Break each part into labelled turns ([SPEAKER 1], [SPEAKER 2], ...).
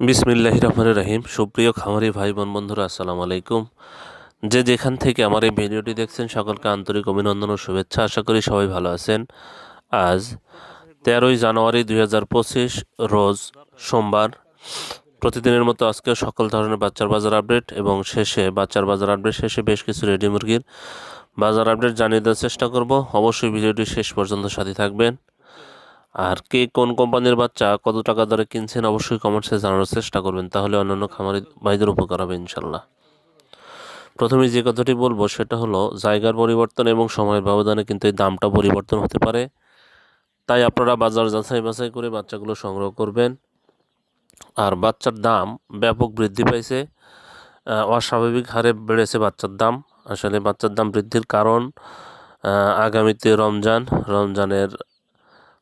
[SPEAKER 1] বিসমিল্লাহ রহমান রহিম। সুপ্রিয় খামারি ভাই বোন বন্ধুরা, আসসালামু আলাইকুম। যে যেখান থেকে আমার এই ভিডিওটি দেখছেন, সকলকে আন্তরিক অভিনন্দন ও শুভেচ্ছা। আশা করি সবাই ভালো আছেন। আজ তেরোই জানুয়ারি দুই হাজার পঁচিশ, রোজ সোমবার। প্রতিদিনের মতো আজকে সকল ধরনের বাচ্চার বাজার আপডেট এবং শেষে বাচ্চার বাজার আপডেট, শেষে বেশ কিছু রেডি মুরগির বাজার আপডেট জানিয়ে দেওয়ার চেষ্টা করব। অবশ্যই ভিডিওটি শেষ পর্যন্ত সাথে থাকবেন। আর কে কোন কোম্পানির বাচ্চা, কত টাকা দরে কিনছেন অবশ্যই কমেন্টসে জানানোর চেষ্টা করবেন। তাহলে অন্যান্য খামারি ভাইদের উপকার হবে ইনশাল্লাহ। প্রথমে যে কথাটি বলব সেটা হলো, জায়গার পরিবর্তন এবং সময়ের ব্যবধানে কিন্তু এই দামটা পরিবর্তন হতে পারে। তাই আপনারা বাজার যাচাই বাছাই করে বাচ্চাগুলো সংগ্রহ করবেন। আর বাচ্চার দাম ব্যাপক বৃদ্ধি পাইছে। অস্বাভাবিক হারে বেড়েছে বাচ্চার দাম। আসলে বাচ্চার দাম বৃদ্ধির কারণ আগামীতে রমজান। রমজানের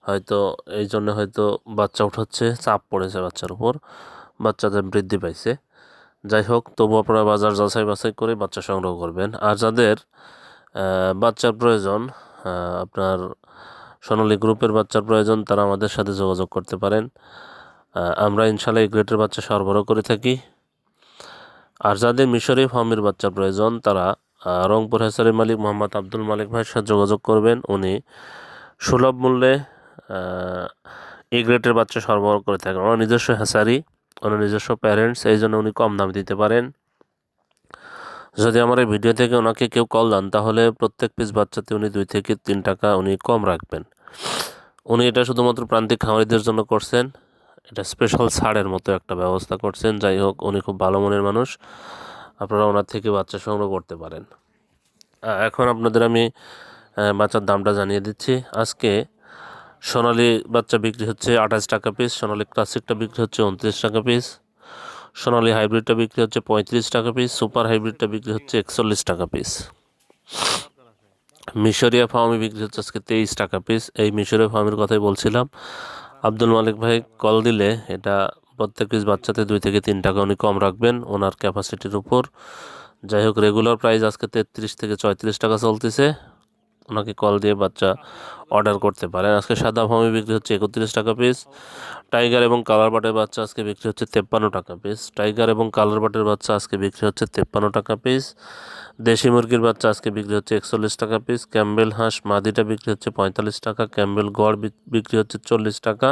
[SPEAKER 1] হয়তো এই জন্য হয়তো বাচ্চা উঠাচ্ছে, চাপ পড়েছে বাচ্চার উপর। বাচ্চাদের বৃদ্ধি পাইছে। যাই হোক তবু আপনারা বাজার যাচাই বাছাই করে বাচ্চা সংগ্রহ করবেন। আর যাদের বাচ্চার প্রয়োজন আপনার সোনালী গ্রুপের বাচ্চার প্রয়োজন, তারা আমাদের সাথে যোগাযোগ করতে পারেন। আমরা ইনশাল্লাহ এই গ্রেটের বাচ্চা সরবরাহ করে থাকি। আর যাদের মিশরি ফার্মের বাচ্চার প্রয়োজন, তারা রংপুর হেসারি মালিক মোহাম্মদ আব্দুল মালিক ভাইয়ের সাথে যোগাযোগ করবেন। উনি সুলভ মূল্যে এই গ্রেটের বাচ্চা সরবরাহ করে থাকেন। ওনার নিজস্ব হ্যাসারি, ওনার নিজস্ব প্যারেন্টস এই জন্য উনি কম দাম দিতে পারেন। যদি আমার এই ভিডিও থেকে ওনাকে কেউ কল দেন, তাহলে প্রত্যেক পিস বাচ্চাতে উনি দুই থেকে তিন টাকা উনি কম রাখবেন। উনি এটা শুধুমাত্র প্রান্তিক খামারিদের জন্য করছেন। এটা স্পেশাল ছাড়ের মতো একটা ব্যবস্থা করছেন। যাই হোক, উনি খুব ভালো মনের মানুষ। আপনারা ওনার থেকে বাচ্চা সংগ্রহ করতে পারেন। এখন আপনাদের আমি বাচ্চার দামটা জানিয়ে দিচ্ছি। আজকে সোনালি বাচ্চা বিক্রি হচ্ছে আঠাশ টাকা পিস সোনালি ক্লাসিকটা বিক্রি হচ্ছে উনত্রিশ টাকা পিস সোনালি হাইব্রিডটা বিক্রি হচ্ছে পঁয়ত্রিশ টাকা পিস সুপার হাইব্রিডটা বিক্রি হচ্ছে একচল্লিশ টাকা পিস মিশরিয়া ফার্মে বিক্রি হচ্ছে আজকে তেইশ টাকা পিস এই মিশরিয়া ফার্মের কথাই বলছিলাম। আব্দুল মালিক ভাই কল দিলে এটা প্রত্যেক পিস বাচ্চাতে দুই থেকে তিন টাকা উনি কম রাখবেন ওনার ক্যাপাসিটির উপর। যাই হোক রেগুলার প্রাইস আজকে তেত্রিশ থেকে চৌত্রিশ টাকা চলতেছে। ওনাকে কল দিয়ে বাচ্চা অর্ডার করতে পারেন আজকে সাদা ফার্মে বিক্রি হচ্ছে একত্রিশ টাকা পিস টাইগার এবং কালার বাটের বাচ্চা আজকে বিক্রি হচ্ছে তেপ্পান্ন টাকা পিস টাইগার এবং কালার বাটের বাচ্চা আজকে বিক্রি হচ্ছে তেপ্পান্ন টাকা পিস দেশি মুরগির বাচ্চা আজকে বিক্রি হচ্ছে একচল্লিশ টাকা পিস ক্যাম্বেল হাঁস মাদিটা বিক্রি হচ্ছে পঁয়তাল্লিশ টাকা। ক্যাম্বেল গড় বিক্রি হচ্ছে চল্লিশ টাকা।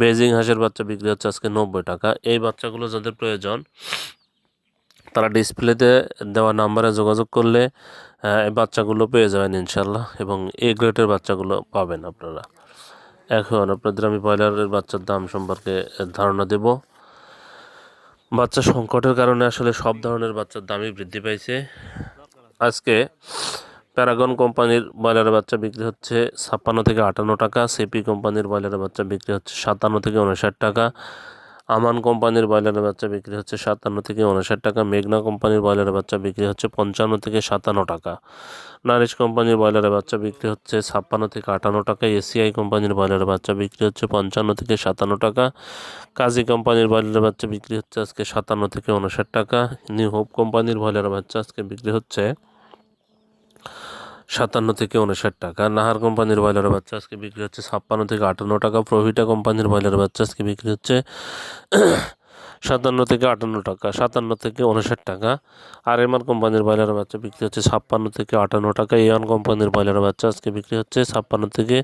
[SPEAKER 1] বেজিং হাঁসের বাচ্চা বিক্রি হচ্ছে আজকে নব্বই টাকা। এই বাচ্চাগুলো যাদের প্রয়োজন তারা ডিসপ্লেতে দেওয়া নাম্বারে যোগাযোগ করলে এই বাচ্চাগুলো পেয়ে যাবেন ইনশাল্লাহ এবং এ গ্রেডের বাচ্চাগুলো পাবেন আপনারা। এখন আপনাদের আমি ব্রয়লারের বাচ্চার দাম সম্পর্কে ধারণা দেব। বাচ্চা সংকটের কারণে আসলে সব ধরনের বাচ্চার দামই বৃদ্ধি পাইছে। আজকে প্যারাগন কোম্পানির ব্রয়লারের বাচ্চা বিক্রি হচ্ছে ছাপ্পান্ন থেকে আটান্ন টাকা সিপি কোম্পানির ব্রয়লারের বাচ্চা বিক্রি হচ্ছে সাতান্ন থেকে উনষাট টাকা। আমান কোম্পানির ব্রয়লারের বাচ্চা বিক্রি হচ্ছে সাতান্ন থেকে উনষাট টাকা, মেঘনা কোম্পানির ব্রয়লারের বাচ্চা বিক্রি হচ্ছে পঞ্চান্ন থেকে সাতান্ন টাকা। নারিশ কোম্পানির ব্রয়লারের বাচ্চা বিক্রি হচ্ছে ছাপ্পান্ন থেকে আটান্ন টাকা, এসিআই কোম্পানির ব্রয়লারের বাচ্চা বিক্রি হচ্ছে পঞ্চান্ন থেকে সাতান্ন টাকা, কাজী কোম্পানির ব্রয়লারের বাচ্চা বিক্রি হচ্ছে আজকে সাতান্ন থেকে উনষাট টাকা, নিউ হোপ কোম্পানির ব্রয়লারের বাচ্চা আজকে বিক্রি হচ্ছে সাতান্ন থেকে উনষাট টাকা। নাহার কোম্পানির ব্রয়লার বাচ্চা আজকে বিক্রি হচ্ছে ছাপ্পান্ন থেকে আটান্ন টাকা। প্রভিটা কোম্পানির ব্রয়লার বাচ্চা আজকে বিক্রি হচ্ছে সাতান্ন থেকে আটান্ন টাকা, সাতান্ন থেকে উনষাট টাকা। আর এমআর কোম্পানির ব্রয়লার বাচ্চা বিক্রি হচ্ছে ছাপ্পান্ন থেকে আটান্ন টাকা। এয়ান কোম্পানির ব্রয়লারের বাচ্চা আজকে বিক্রি হচ্ছে ছাপ্পান্ন থেকে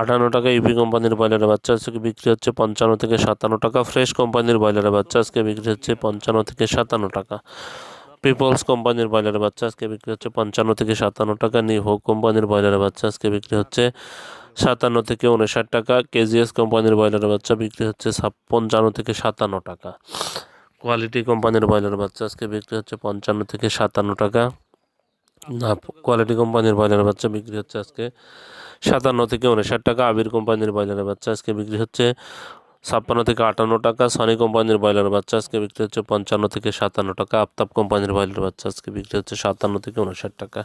[SPEAKER 1] আটান্ন টাকা। ইউপি কোম্পানির ব্রয়লার বাচ্চা আজকে বিক্রি হচ্ছে পঞ্চান্ন থেকে সাতান্ন টাকা। ফ্রেশ কোম্পানির ব্রয়লার বাচ্চা আজকে বিক্রি হচ্ছে পঞ্চান্ন থেকে সাতান্ন টাকা। পিপলস কোম্পানির ব্রয়লার বাচ্চা আজকে বিক্রি হচ্ছে পঞ্চান্ন থেকে সাতান্ন টাকা। হোক কোম্পানির ব্রয়লার বাচ্চা আজকে বিক্রি হচ্ছে সাতান্ন থেকে উনষাট টাকা। কেজিএস কোম্পানির ব্রয়লারের বাচ্চা বিক্রি হচ্ছে পঞ্চান্ন থেকে সাতান্ন টাকা। কোয়ালিটি কোম্পানির ব্রয়লার বাচ্চা আজকে বিক্রি হচ্ছে পঞ্চান্ন থেকে সাতান্ন টাকা। না কোয়ালিটি কোম্পানির ব্রয়লার বাচ্চা বিক্রি হচ্ছে আজকে সাতান্ন থেকে উনষাট টাকা। আবির কোম্পানির ব্রয়লার বাচ্চা আজকে বিক্রি হচ্ছে ছাপ্পান্ন থেকে আটান্ন টাকা। সনি কোম্পানির ব্রয়লার বাচ্চা আজকে বিক্রি হচ্ছে পঞ্চান্ন থেকে সাতান্ন টাকা। আফতাব কোম্পানির ব্রয়লার বাচ্চা আজকে বিক্রি হচ্ছে সাতান্ন থেকে উনষাট টাকা।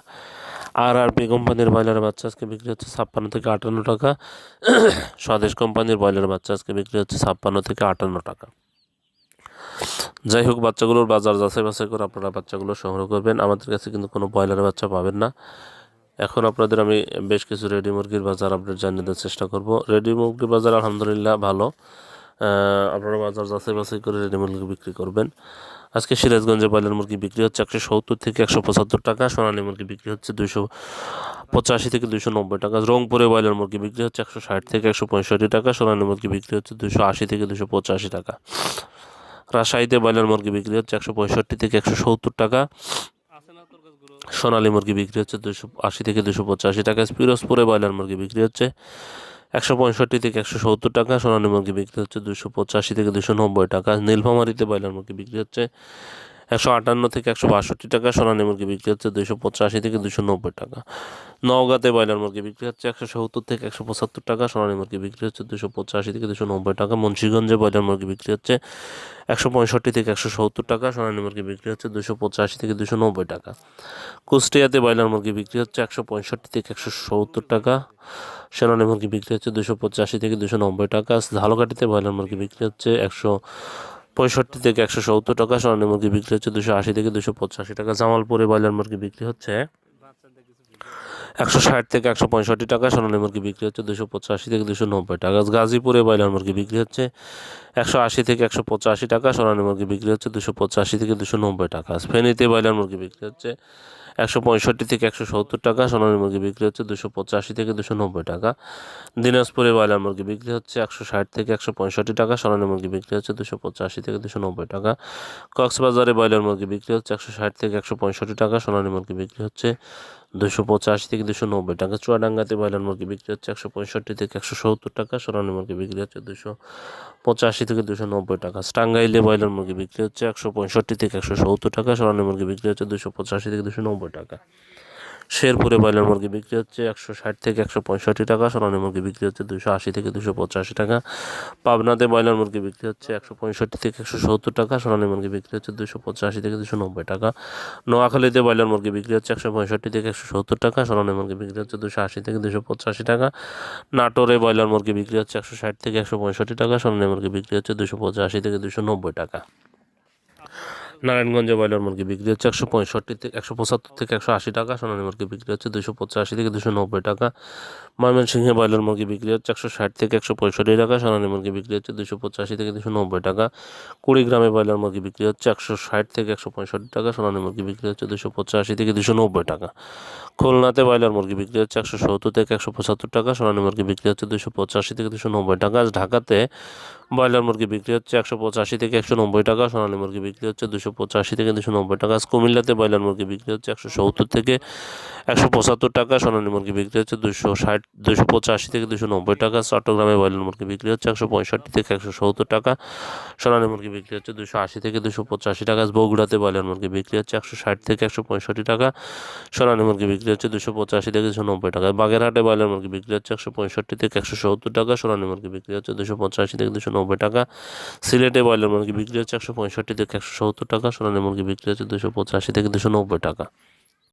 [SPEAKER 1] আর আর পি কোম্পানির ব্রয়লার বাচ্চা আজকে বিক্রি হচ্ছে ছাপ্পান্ন থেকে আটান্ন টাকা। স্বদেশ কোম্পানির ব্রয়লার বাচ্চা আজকে বিক্রি হচ্ছে ছাপ্পান্ন থেকে আটান্ন টাকা। যাই হোক, বাচ্চাগুলোর বাজার যাচাই বাছাই করে আপনারা বাচ্চাগুলো সংগ্রহ করবেন। আমাদের কাছে কিন্তু কোনো ব্রয়লার বাচ্চা পাবেন না। এখন আপনাদের আমি বেশ কিছু রেডি মুরগির বাজার আপডেট জানিয়ে দেওয়ার চেষ্টা করব। রেডি মুরগির বাজার আলহামদুলিল্লাহ ভালো। আপনারা বাজার যাচাই বাছাই করে রেডি মুরগি বিক্রি করবেন। আজকে সিরাজগঞ্জে ব্রয়লার মুরগি বিক্রি হচ্ছে একশো সত্তর থেকে একশো পঁচাত্তর টাকা, সোনালী মুরগি বিক্রি হচ্ছে দুশো পঁচাশি থেকে দুশো নব্বই টাকা, রংপুরে ব্রয়লার মুরগি বিক্রি হচ্ছে একশো ষাট থেকে একশো পঁয়ষট্টি টাকা, সোনালী মুরগি বিক্রি হচ্ছে দুশো আশি থেকে দুশো পঁচাশি টাকা। রাজশাহীতে ব্রয়লার মুরগি বিক্রি হচ্ছে একশো পঁয়ষট্টি থেকে একশো সত্তর টাকা, সোনালী মুরগি বিক্রি হচ্ছে দুশো আশি থেকে দুশো পঁচাশি টাকা, পিরোজপুরে ব্রয়লার মুরগি বিক্রি হচ্ছে একশো পঁয়ষট্টি থেকে একশো সত্তর টাকা, সোনালী মুরগি বিক্রি হচ্ছে দুশো পঁচাশি থেকে দুশো নব্বই টাকা। নীলফামারিতে ব্রয়লার মুরগি বিক্রি হচ্ছে একশো আটান্ন থেকে একশো বাষট্টি টাকা, সোনালী মুরগি বিক্রি হচ্ছে দুশো পঁচাশি থেকে দুশো নব্বই টাকা। নওগাঁতে ব্রয়লার মুরগি বিক্রি হচ্ছে একশো সত্তর থেকে একশো পঁচাত্তর টাকা, সোনালী মুরগি বিক্রি হচ্ছে দুশো পঁচাশি থেকে দুশো নব্বই টাকা। মুন্সিগঞ্জে ব্রয়লার মুরগি বিক্রি হচ্ছে একশো পঁয়ষট্টি থেকে একশো সত্তর টাকা, সোনালী মুরগি বিক্রি হচ্ছে দুশো পঁচাশি থেকে দুশো নব্বই টাকা। কুষ্টিয়াতে ব্রয়লার মুরগি বিক্রি হচ্ছে একশো পঁয়ষট্টি থেকে একশো সত্তর টাকা, সোনালী মুরগি বিক্রি হচ্ছে দুশো পঁচাশি থেকে দুশো নব্বই টাকা। ঝালকাঠিতে ব্রয়লার মুরগি বিক্রি হচ্ছে একশো পঁয়ষট্টি থেকে একশো সত্তর টাকা স্বর্ণের মুরগি বিক্রি হচ্ছে দুশো আশি থেকে দুশো পঁচাশি টাকা। জামালপুরে ব্রয়লার মুরগি বিক্রি হচ্ছে একশো ষাট থেকে একশো পঁয়ষট্টি টাকা সোনালী মুরগি বিক্রি হচ্ছে দুশো পঁচাশি থেকে দুশো নব্বই টাকা। গাজীপুরে ব্রয়লার মুরগি বিক্রি হচ্ছে একশো আশি থেকে একশো পঁচাশি টাকা সোনালী মুরগি বিক্রি হচ্ছে দুশো পঁচাশি থেকে দুশো নব্বই টাকা। ফেনীতে ব্রয়লার মুরগি বিক্রি হচ্ছে একশো পঁয়ষট্টি থেকে একশো সত্তর টাকা, সোনালী মুরগি বিক্রি হচ্ছে দুশো পঁচাশি থেকে দুশো নব্বই টাকা। দিনাজপুরে ব্রয়লার মুরগি বিক্রি হচ্ছে একশো ষাট থেকে একশো পঁয়ষট্টি টাকা, সোনালী মুরগি বিক্রি হচ্ছে দুশো পঁচাশি থেকে দুশো নব্বই টাকা। কক্সবাজারে ব্রয়লার মুরগি বিক্রি হচ্ছে একশো ষাট থেকে একশো পঁয়ষট্টি টাকা, সোনালী মুরগি বিক্রি হচ্ছে দুশো পঁচাশি থেকে দুশো নব্বই টাকা। চুয়াডাঙ্গাতে ব্রয়লার মুরগি বিক্রি হচ্ছে একশো পঁয়ষট্টি থেকে একশো সত্তর টাকা, সোনালী মুরগি বিক্রি হচ্ছে দুশো পঁচাশি থেকে দুশো নব্বই টাকা। টাঙ্গাইলে ব্রয়লার মুরগি বিক্রি হচ্ছে একশো পঁয়ষট্টি থেকে একশো সত্তর টাকা, সোনালী মুরগি বিক্রি হচ্ছে দুশো পঁচাশি থেকে দুশো নব্বই টাকা। শেরপুরে ব্রয়লার মুরগি বিক্রি হচ্ছে একশো ষাট থেকে একশো পঁয়ষট্টি টাকা, সোনালী মুরগি বিক্রি হচ্ছে দুশো আশি থেকে দুশো পঁচাশি টাকা, পাবনাতে ব্রয়লার মুরগি বিক্রি হচ্ছে একশো পঁয়ষট্টি থেকে একশো সত্তর টাকা, সোনালী মুরগি বিক্রি হচ্ছে দুশো পঁচাশি থেকে দুশো নব্বই টাকা, নোয়াখালীতে ব্রয়লার মুরগি বিক্রি হচ্ছে একশো পঁয়ষট্টি থেকে একশো সত্তর টাকা, সোনালী মুরগি বিক্রি হচ্ছে দুশো আশি থেকে দুশো পঁচাশি টাকা, নাটোরে ব্রয়লার মুরগি বিক্রি হচ্ছে একশো ষাট থেকে একশো পঁয়ষট্টি টাকা, সোনালী মুরগি বিক্রি হচ্ছে দুশো পঁচাশি থেকে দুশো নব্বই টাকা। নারায়ণগঞ্জে ব্রয়লার মুরগি বিক্রি হচ্ছে একশো পঁয়ষট্টি থেকে, একশো পঁচাত্তর থেকে একশো আশি টাকা, সোনালী মুরগি বিক্রি হচ্ছে দুশো পঁচাশি থেকে দুশো নব্বই টাকা। ময়মনসিংহে ব্রয়লার মুরগি বিক্রি হচ্ছে একশো ষাট থেকে একশো পঁয়ষট্টি টাকা, সোনালী মুরগি বিক্রি হচ্ছে দুশো পঁচাশি থেকে দুশো নব্বই টাকা। কুড়িগ্রামে ব্রয়লার মুরগি বিক্রি হচ্ছে একশো ষাট থেকে একশো পঁয়ষট্টি টাকা, সোনালী মুরগি বিক্রি হচ্ছে দুশো পঁচাশি থেকে দুশো নব্বই টাকা। খুলনাতে ব্রয়লার মুরগি বিক্রি হচ্ছে একশো সত্তর থেকে একশো পঁচাত্তর টাকা, সোনালী মুরগি বিক্রি হচ্ছে দুশো পঁচাশি থেকে দুশো নব্বই টাকা। আজ ঢাকাতে ব্রয়লার মুরগি বিক্রি হচ্ছে একশো পঁচাশি থেকে একশো নব্বই টাকা সোনালী মুরগি বিক্রি হচ্ছে দুশো পঁচাশি থেকে দুশো নব্বই টাকা কুমিল্লাতে ব্রয়লার মুরগি বিক্রি হচ্ছে একশো সত্তর থেকে একশো পঁচাত্তর টাকা সোনালী মুরগি বিক্রি হচ্ছে দুশো ষাট দুশো পঁচাশি থেকে দুশো নব্বই টাকা চট্টগ্রামে ব্রয়লার মুরগি বিক্রি হচ্ছে একশো পঁয়ষট্টি থেকে একশো সত্তর টাকা সোনালী মুরগি বিক্রি হচ্ছে দুশো আশি থেকে দুশো পঁচাশি টাকা বগুড়াতে ব্রয়লার মুরগি বিক্রি হচ্ছে একশো ষাট থেকে একশো পঁয়ষট্টি টাকা সোনালী মুরগি বিক্রি হচ্ছে দুশো পঁচাশি থেকে দুশো নব্বই টাকা বাগেরহাটে ব্রয়লার মুরগি বিক্রি হচ্ছে একশো পঁয়ষট্টি থেকে একশো সত্তর টাকা সোনালী মুরগি বিক্রি হচ্ছে দুশো পঁচাশি থেকে দুশো নব্বই টাকা। সিলেটে ব্রয়লার মুরগি বিক্রি হচ্ছে একশো পঁয়ষট্টি থেকে একশো সত্তর টাকা, সোনালী মুরগি বিক্রি হচ্ছে দুশো পঁচাশি থেকে দুশো নব্বই টাকা।